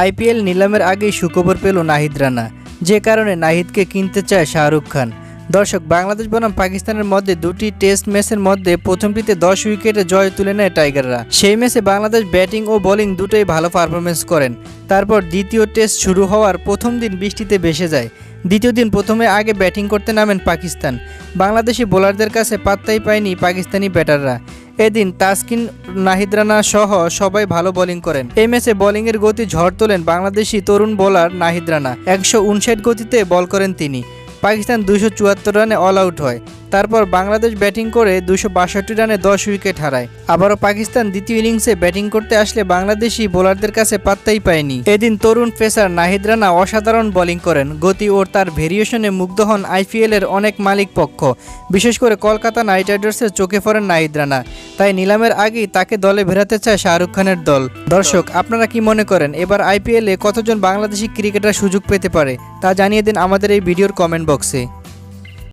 IPL নিলামের আগেই সুখবর পেল নাহিদ রানা। যে কারণে নাহিদকে কিনতে চায় শাহরুখ খান। দর্শক, বাংলাদেশ বনাম পাকিস্তানের মধ্যে দুটি টেস্ট ম্যাচের মধ্যে প্রথমটিতে দশ উইকেটে জয় তুলে নেয় টাইগাররা। সেই ম্যাচে বাংলাদেশ ব্যাটিং ও বোলিং দুটোই ভালো পারফরমেন্স করেন। তারপর দ্বিতীয় টেস্ট শুরু হওয়ার প্রথম দিন বৃষ্টিতে ভেসে যায়। দ্বিতীয় দিন প্রথমে আগে ব্যাটিং করতে নামেন পাকিস্তান। বাংলাদেশি বোলারদের কাছে পাত্তাই পায়নি পাকিস্তানি ব্যাটাররা। এদিন তাসকিন, নাহিদ রানা সহ সবাই ভালো বোলিং করেন। এই ম্যাচে বোলিংয়ের গতি ঝড় তোলেন বাংলাদেশি তরুণ বোলার নাহিদ রানা। একশো উনষাট গতিতে বল করেন তিনি। পাকিস্তান দুশো চুয়াত্তর রানে অল আউট হয়। তারপর বাংলাদেশ ব্যাটিং করে দুশো বাষট্টি রানে দশ উইকেট হারায়। আবারও পাকিস্তান দ্বিতীয় ইনিংসে ব্যাটিং করতে আসলে বাংলাদেশি বোলারদের কাছে পাত্তাই পায়নি। এদিন তরুণ পেসার নাহিদ রানা অসাধারণ বোলিং করেন। গতি ও তার ভেরিয়েশনে মুগ্ধ হন আইপিএল এর অনেক মালিক পক্ষ। বিশেষ করে কলকাতা নাইট রাইডার্সের চোখে পড়েন নাহিদ রানা। তাই নিলামের আগেই তাকে দলে ভেরাতে চায় শাহরুখ খানের দল। দর্শক, আপনারা কি মনে করেন, এবার আইপিএলে কতজন বাংলাদেশি ক্রিকেটার সুযোগ পেতে পারে? তা জানিয়ে দিন আমাদের এই ভিডিওর কমেন্ট বক্সে।